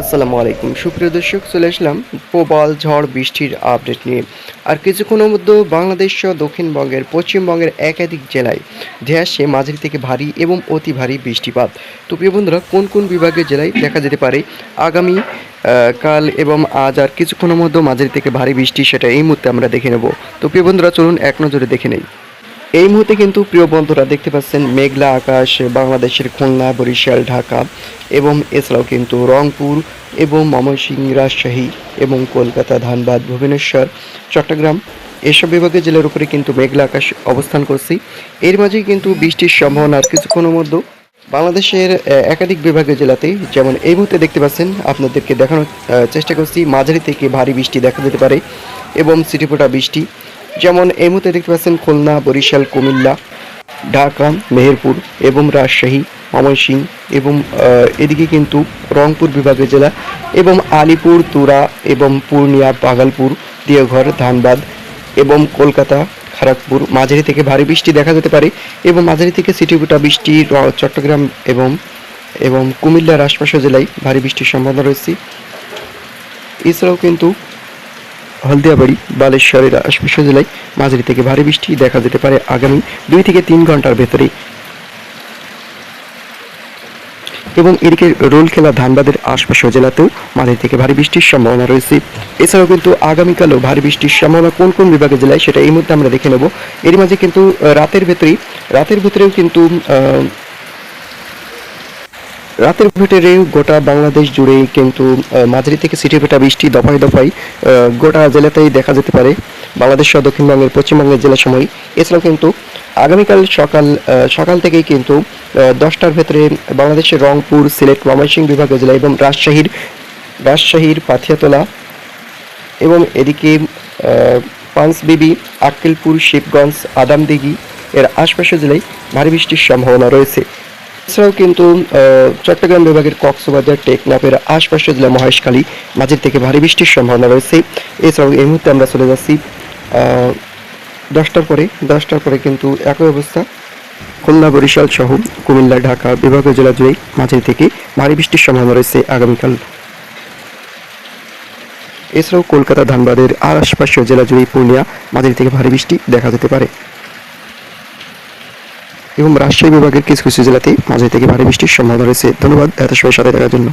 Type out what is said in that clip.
আসসালামু আলাইকুম। সুপ্রিয় দর্শক, চলে আসলাম প্রবল ঝড় বৃষ্টির আপডেট নিয়ে। আর কিছুক্ষণের মধ্যে বাংলাদেশ সহ দক্ষিণবঙ্গের পশ্চিমবঙ্গের একাধিক জেলায় ধেয়ে আসছে মাঝারি থেকে ভারী এবং অতি ভারী বৃষ্টিপাত। তো প্রিয় বন্ধুরা, কোন কোন বিভাগের জেলায় দেখা যেতে পারে? আগামী কাল এবং আজ আর কিছুক্ষণের মধ্যে মাঝারি থেকে ভারী বৃষ্টি, সেটা এই মুহূর্তে আমরা দেখে নেব। তো প্রিয় বন্ধুরা, চলুন এক নজরে দেখে নেই। এই মুহূর্তে কিন্তু প্রিয় বন্ধুরা দেখতে পাচ্ছেন মেঘলা আকাশ, বাংলাদেশের খুলনা, বরিশাল, ঢাকা এবং এছাড়াও কিন্তু রংপুর এবং ময়মনসিংহ, রাজশাহী এবং কলকাতা, ধানবাদ, ভুবনেশ্বর, চট্টগ্রাম এসব বিভাগের জেলার উপরে কিন্তু মেঘলা আকাশ অবস্থান করছি। এর মাঝেই কিন্তু বৃষ্টির সম্ভাবনা আর কিছুক্ষণের মধ্যে বাংলাদেশের একাধিক বিভাগের জেলাতে যেমন এই মুহূর্তে দেখতে পাচ্ছেন, আপনাদেরকে দেখানোর চেষ্টা করছি, মাঝারি থেকে ভারী বৃষ্টি দেখা যেতে পারে এবং সিটিপোটা বৃষ্টি যেমন এই মুহূর্তে দেখতে পাচ্ছেন খুলনা, বরিশাল, কুমিল্লা, ঢাকা, মেহেরপুর এবং রাজশাহী, ময়মনসিংহ এবং এদিকে কিন্তু রংপুর বিভাগের জেলা এবং আলিপুর, তুরা এবং পূর্ণিয়া, বাগালপুর, দিয়াঘর, ধানবাদ এবং কলকাতা খড়গপুর মাঝারি থেকে ভারী বৃষ্টি দেখা যেতে পারে এবং মাঝারি থেকে সিটিগুটা বৃষ্টি চট্টগ্রাম এবং এবং কুমিল্লার আশপাশের জেলায় ভারী বৃষ্টির সম্ভাবনা রয়েছে। এছাড়াও কিন্তু হলদিয়াবাড়ি, বালেশ্বরের আশপাশের জেলায় মাঝারি থেকে ভারী বৃষ্টি দেখা যেতে পারে আগামী দুই থেকে তিন ঘণ্টার ভেতরে। এবং এদিকে রোল খেলা ধানবাদের আশপাশ জেলাতেও মাঝারি থেকে ভারী বৃষ্টির সম্ভাবনা রয়েছে। এছাড়াও কিন্তু আগামীকালও ভারী বৃষ্টির সম্ভাবনা কোন কোন বিভাগের জেলায় সেটা এই মুহূর্তে আমরা দেখে নেব। এর মাঝে কিন্তু রাতের ভেতরেই, রাতের ভেতরেও কিন্তু রাতের ভেতরে গোটা বাংলাদেশ জুড়েই কিন্তু মাঝারি থেকে সিটি ফেটা বৃষ্টি দফায় দফায় গোটা জেলাতেই দেখা যেতে পারে। বাংলাদেশ সহ দক্ষিণবঙ্গের পশ্চিমবঙ্গের জেলার সময় এছাড়াও কিন্তু আগামীকাল সকাল সকাল থেকেই কিন্তু দশটার ভেতরে বাংলাদেশের রংপুর, সিলেট, ময়মনসিংহ বিভাগের জেলা এবং রাজশাহীর রাজশাহীর পাথিয়াতলা এবং এদিকে পাঁচবিবি আক্কেলপুর, শিবগঞ্জ, আদামদিঘি এর আশপাশের জেলায় ভারী বৃষ্টির সম্ভাবনা রয়েছে। এছাড়াও কিন্তু চট্টগ্রাম বিভাগের কক্সবাজার, টেকনাফের আশপাশের জেলা মহেশখালী, মাঝের থেকে ভারী বৃষ্টির সম্ভাবনা রয়েছে। এছাড়াও এই মুহূর্তে আমরা চলে যাচ্ছি দশটার পরে দশটার পরে কিন্তু একই অবস্থা। খুলনা, বরিশাল সহ কুমিল্লা, ঢাকা বিভাগীয় জেলা জুড়েই মাঝারি থেকে ভারী বৃষ্টির সম্ভাবনা রয়েছে আগামীকাল। এছাড়াও কলকাতা, ধানবাদের আর আশপাশীয় জেলা জুড়ে পূর্ণিয়া মাঝারি থেকে ভারী বৃষ্টি দেখা যেতে পারে। এবং রাজশাহী বিভাগের কিছু কিছু জেলাতে মাঝে থেকে ভারী বৃষ্টির সম্ভাবনা রয়েছে। ধন্যবাদ, এত সময় সাথে থাকার জন্য।